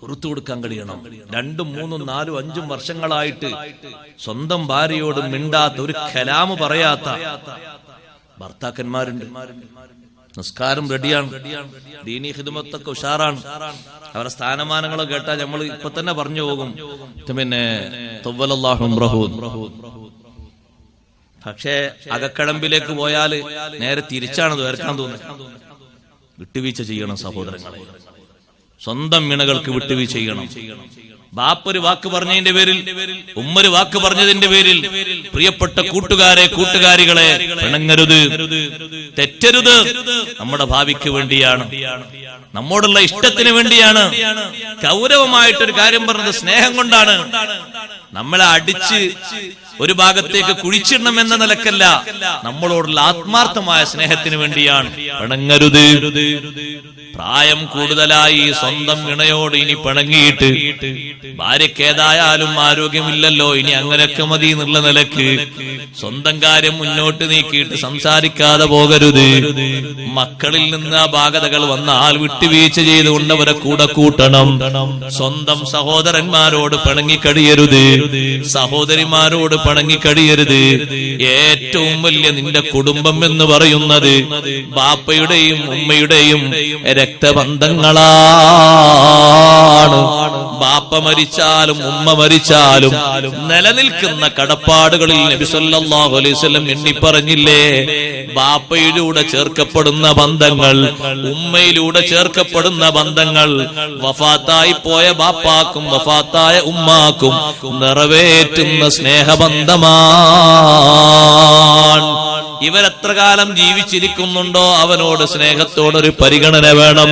പുറത്തു കൊടുക്കാൻ കഴിയണം. രണ്ടും മൂന്നും നാലും അഞ്ചും വർഷങ്ങളായിട്ട് സ്വന്തം ഭാര്യയോട് മിണ്ടാത്ത ഒരു കലാമ് പറയാത്ത ഭർത്താക്കന്മാരുണ്ട്. നിസ്കാരം റെഡിയാണ്. ദീനി ഹിദുമത്തൊക്കെ ഉഷാറാണ്. അവരുടെ സ്ഥാനമാനങ്ങളോ കേട്ടാൽ നമ്മൾ ഇപ്പൊ തന്നെ പറഞ്ഞു പോകും. പിന്നെ പക്ഷേ അകക്കടമ്പിലേക്ക് പോയാൽ നേരെ തിരിച്ചാണ് വേർക്കാൻ തോന്നുന്നത്. വിട്ടുവീഴ്ച ചെയ്യണം സഹോദരങ്ങളെ. സ്വന്തം വിണകൾക്ക് വിട്ടുവി ചെയ്യണം. ബാപ്പൊരു വാക്ക് പറഞ്ഞതിന്റെ പേരിൽ ഉമ്മൊരു വാക്ക് പറഞ്ഞതിന്റെ പേരിൽ പ്രിയപ്പെട്ട കൂട്ടുകാരെ കൂട്ടുകാരികളെ പിണങ്ങരുത്. തെറ്റരുത് നമ്മുടെ ഭാവിക്ക് വേണ്ടിയാണ്. നമ്മോടുള്ള ഇഷ്ടത്തിന് വേണ്ടിയാണ്. ഗൗരവമായിട്ടൊരു കാര്യം പറഞ്ഞത് സ്നേഹം കൊണ്ടാണ്. നമ്മളെ അടിച്ച് ഒരു ഭാഗത്തേക്ക് കുഴിച്ചിടണം എന്ന നിലക്കല്ല. നമ്മളോടുള്ള ആത്മാർത്ഥമായ സ്നേഹത്തിന് വേണ്ടിയാണ്. പിണങ്ങരുത്. പ്രായം കൂടുതലായി സ്വന്തം ഇണയോട് ഇനി പിണങ്ങിയിട്ട് ഭാര്യക്കേതായാലും ആരോഗ്യമില്ലല്ലോ ഇനി അങ്ങനെയൊക്കെ മതി എന്നുള്ള നിലയ്ക്ക് സ്വന്തം കാര്യം മുന്നോട്ട് നീക്കിയിട്ട് സംസാരിക്കാതെ പോകരുത്. മക്കളിൽ നിന്ന് ആ ബാധകൾ വന്നാൽ വിട്ടുവീഴ്ച ചെയ്തുകൊണ്ടവരെ കൂടെ കൂട്ടണം. സ്വന്തം സഹോദരന്മാരോട് പിണങ്ങിക്കഴിയരുത് സഹോദരിമാരോട് പിണങ്ങിക്കഴിയരുത് ഏറ്റവും വലിയ നിന്റെ കുടുംബം എന്ന് പറയുന്നത് ബാപ്പയുടെയും ഉമ്മയുടെയും രക്തബന്ധങ്ങളാണ് ബാപ്പ മരിച്ചാലും ഉമ്മ മരിച്ചാലും നിലനിൽക്കുന്ന കടപ്പാടുകളിൽ നബി സല്ലല്ലാഹു അലൈഹി വസല്ലം എണ്ണി പറഞ്ഞില്ലേ ബാപ്പയിലൂടെ ചേർക്കപ്പെടുന്ന ബന്ധങ്ങൾ ഉമ്മയിലൂടെ ചേർക്കപ്പെടുന്ന ബന്ധങ്ങൾ വഫാത്തായി പോയ ബാപ്പാക്കും വഫാത്തായ ഉമ്മാക്കും നിറവേറ്റുന്ന സ്നേഹബന്ധമാണ്. ഇവരെത്ര കാലം ജീവിച്ചിരിക്കുന്നുണ്ടോ? അവനോട് സ്നേഹത്തോടൊരു പരിഗണന വേണം.